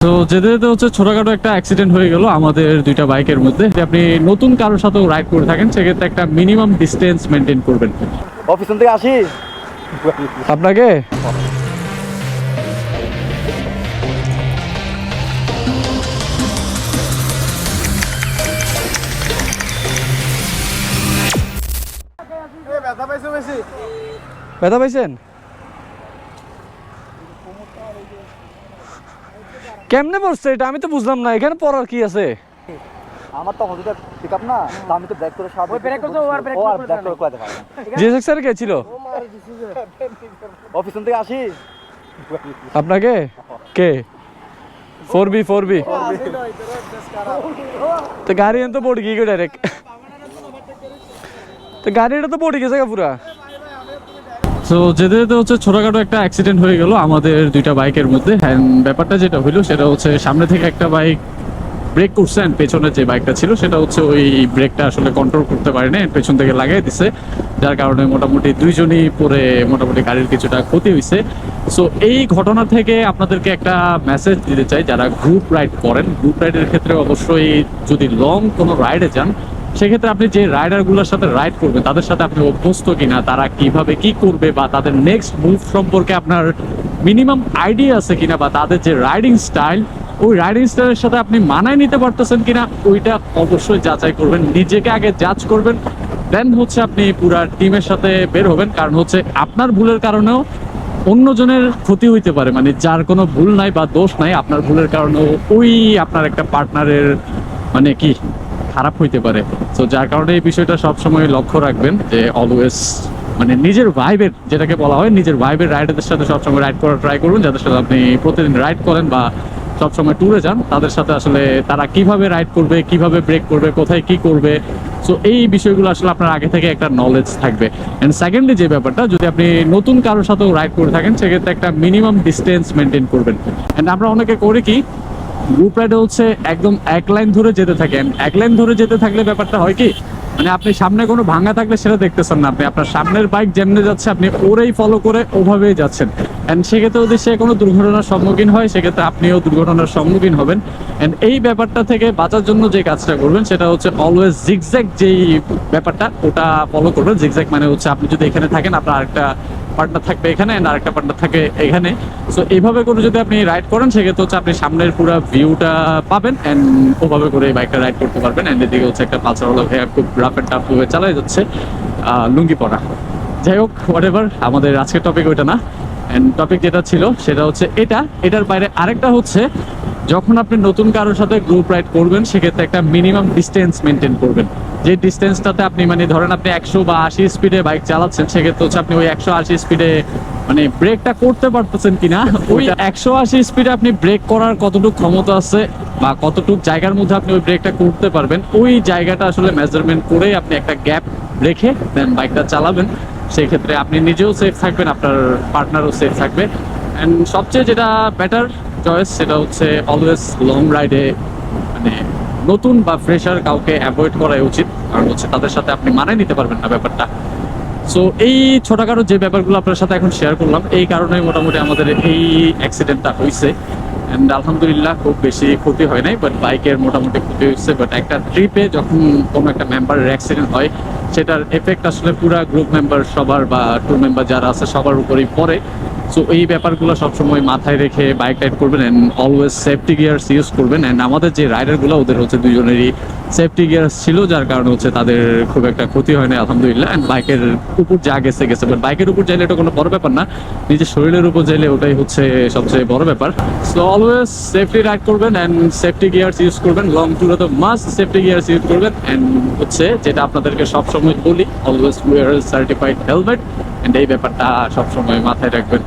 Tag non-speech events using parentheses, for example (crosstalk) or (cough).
তো যেতে যেতে হচ্ছে ছোটখাটো একটা অ্যাক্সিডেন্ট হয়ে গেল আমাদের দুইটা বাইকের মধ্যে আপনি নতুন কারোর সাথেও রাইড করে থাকেন সেক্ষেত্রে একটা মিনিমাম ডিস্টেন্স মেনটেন করবেন। অফিস থেকে আসি? আপনাকে? ব্যথা পাইছেন? কেমনে পড়ছে এটা? আমি তো বুঝলাম না এখানে পড়ার কি আছে? আমার তো হজুটা পিক আপ না তো আমি তো ব্রেক করে সাহায্য ওই ব্রেক ব্রেক ও আর ব্রেক করে কোয়াতে পারে না। জিএসএক্স স্যার কে ছিল? অফিস থেকে আসি? আপনাকে? কে? Four B four B. তো গাড়ি এনে তো পড়ে গিয়ে ডাইরেক্ট তো গাড়িটা তো পড়ে গেছে পুরা। তো যেতে যেতে হচ্ছে ছোটখাটো একটা অ্যাক্সিডেন্ট হয়ে গেল আমাদের দুইটা বাইকের মধ্যে, And ব্যাপারটা যেটা হইল সেটা হচ্ছে সামনে থেকে একটা বাইক ব্রেক করছে and পেছনে যে বাইকটা ছিল, সেটা হচ্ছে ওই ব্রেকটা আসলে কন্ট্রোল করতে পারেনি পেছন থেকে লাগাই দিছে। যার কারণে মোটামুটি দুইজনই পরে মোটামুটি গাড়ির কিছুটা ক্ষতি হয়েছে সো এই ঘটনা থেকে আপনাদেরকে একটা মেসেজ দিতে চাই, যারা গ্রুপ রাইড করেন। গ্রুপ রাইডের ক্ষেত্রে অবশ্যই যদি লং কোনো রাইডে যান সেক্ষেত্রে আপনি যে রাইডারগুলোর সাথে রাইড করবেন, তাদের সাথে আপনি অভ্যস্ত কিনা, তারা কীভাবে কি করবে বা তাদের নেক্সট মুভ সম্পর্কে আপনার মিনিমাম আইডিয়া আছে কিনা বা তাদের যে রাইডিং স্টাইল ওই রাইডিং স্টাইলের সাথে আপনি মানায় নিতে পারতেছেন কিনা, ওইটা অবশ্যই যাচাই করবেন, নিজেকে আগে জাজ করবেন দেন হচ্ছে আপনি পুরা টিমের সাথে বের হবেন। কারণ হচ্ছে আপনার ভুলের কারণেও অন্যজনের ক্ষতি হইতে পারে মানে যার কোনো ভুল নাই বা দোষ নাই, আপনার ভুলের কারণেও ওই আপনার একটা পার্টনারের মানে কি খারাপ হইতে পারে। তো যার কারণে এই বিষয়টা সবসময় লক্ষ্য রাখবেন যে অলওয়েজ মানে নিজের ভাইবের যেটাকে বলা হয় নিজের ভাইবের রাইডারদের সাথে সবসময় রাইড করার ট্রাই করুন। যাদের সাথে আপনি প্রতিদিন রাইড করেন বা সবসময় ট্যুরে যান, তাদের সাথে আসলে তারা কীভাবে রাইড করবে, কীভাবে ব্রেক করবে, কোথায় কি করবে। সো এই বিষয়গুলো আসলে আপনার আগে থেকে একটা নলেজ থাকবে। অ্যান্ড সেকেন্ডলি যে ব্যাপারটা, যদি আপনি নতুন কারোর সাথেও রাইড করে থাকেন, সেক্ষেত্রে একটা মিনিমাম ডিস্টেন্স মেনটেন করবেন। অ্যান্ড আমরা অনেকে করি কি গ্রুপ রাইডে হচ্ছে একদম এক লাইন ধরে যেতে থাকেন এক লাইন ধরে যেতে থাকলে ব্যাপারটা হয় কি? মানে আপনি সামনে কোনো ভাঙা থাকলে সেটা দেখতেছেন না আপনি। আপনার সামনের বাইক যেমনি যাচ্ছে, আপনি ওরেই ফলো করে ওভাবেই যাচ্ছেন। এন্ড সেক্ষেত্রে যদি সে কোনো দুর্ঘটনার সম্মুখীন হয়, সেক্ষেত্রে আপনিও দুর্ঘটনার সম্মুখীন হবেন। এন্ড এই ব্যাপারটা থেকে বাঁচার জন্য যে কাজটা করবেন, সেটা হচ্ছে অলওয়েজ জিগজ্যাগ যেই ব্যাপারটা, ওটা ফলো করবেন। জিগজ্যাগ মানে হচ্ছে আপনি যদি এখানে থাকেন, আপনার আরেকটা পার্টনার থাকবে এখানে আর একটা পার্টনার থাকে এখানে। সো এইভাবে করে যদি আপনি রাইড করেন, সেক্ষেত্রে হচ্ছে আপনি সামনের পুরো ভিউটা পাবেন অ্যান্ড ওভাবে করে এই বাইকটা রাইড করতে পারবেন এন্ড এদিকে হচ্ছে একটা পালসার হলো ভাইয়া খুব রাফ অ্যান্ড টাফ ভাবে চালাই যাচ্ছে লুঙ্গি পরা। যাই হোক হোয়াট এভার আমাদের আজকের টপিক ওইটা না। এন্ড টপিক যেটা ছিল, সেটা হচ্ছে এটা। এটার বাইরে আরেকটা হচ্ছে, যখন আপনি নতুন কারোর সাথে গ্রুপ রাইড করবেন, সেক্ষেত্রে একটা মিনিমাম ডিস্টেন্স মেনটেন করবেন। যে ডিস্টেন্সটাতে আপনি মানে ধরেন আপনি একশো বা আশি স্পিডে বাইক চালাচ্ছেন সেক্ষেত্রে হচ্ছে আপনি ওই একশো আশি স্পিডে মানে ব্রেকটা করতে পারতেছেন কিনা? (laughs) ওই একশো আশি স্পিডে আপনি ব্রেক করার কতটুকু ক্ষমতা আছে বা কতটুকু জায়গার মধ্যে আপনি ওই ব্রেকটা করতে পারবেন ওই জায়গাটা আসলে মেজারমেন্ট করে আপনি একটা গ্যাপ রেখে দেন বাইকটা চালাবেন। সেই ক্ষেত্রে আপনি নিজেও সেফ থাকবেন আপনার পার্টনারও সেফ থাকবে। অ্যান্ড সবচেয়ে যেটা বেটার চয়েস সেটা হচ্ছে অলওয়েজ লং রাইডে মানে নতুন বা ফ্রেশার কাউকে অ্যাভয়েড করাই উচিত। কারণ হচ্ছে তাদের সাথে আপনি মানায় নিতে পারবেন না ব্যাপারটা। সো এই ছোটখাটো যে ব্যাপারগুলো আপনার সাথে এখন শেয়ার করলাম, এই কারণে মোটামুটি আমাদের এই অ্যাক্সিডেন্টটা হয়েছে অ্যান্ড আলহামদুলিল্লাহ খুব বেশি ক্ষতি হয় নাই বাট বাইকের মোটামুটি ক্ষতি হয়েছে বাট একটা ট্রিপে যখন কোনো একটা মেম্বারের অ্যাক্সিডেন্ট হয়, সেটার এফেক্ট আসলে পুরো গ্রুপ মেম্বার সবার বা টু মেম্বার যারা আছে, সবার উপরেই পড়ে। সো এই ব্যাপারগুলো সবসময় মাথায় রেখে বাইক রাইড করবেন and always safety gears use করবেন অ্যান্ড আমাদের যে রাইডারগুলো ওদের হচ্ছে দুজনেরই সেফটি গিয়ার্স ছিল, যার কারণে হচ্ছে তাদের খুব একটা ক্ষতি হয়নি, আলহামদুলিল্লাহ। অ্যান্ড বাইকের উপর যা গেছে গেছে। বাট বাইকের উপর যাইলে এটা কোনো বড় ব্যাপার না। নিজের শরীরের উপর যাইলে ওটাই হচ্ছে সবচেয়ে বড় ব্যাপার। সো অলওয়েজ সেফটি রাইড করবেন অ্যান্ড সেফটি গিয়ার্স ইউজ করবেন। লং ট্যুরে তো মাস্ট সেফটি গিয়ার্স ইউজ করবেন। অ্যান্ড হচ্ছে যেটা আপনাদেরকে সবসময় বলি always wear certified helmet and এই ব্যাপারটা সবসময় মাথায় রাখবেন।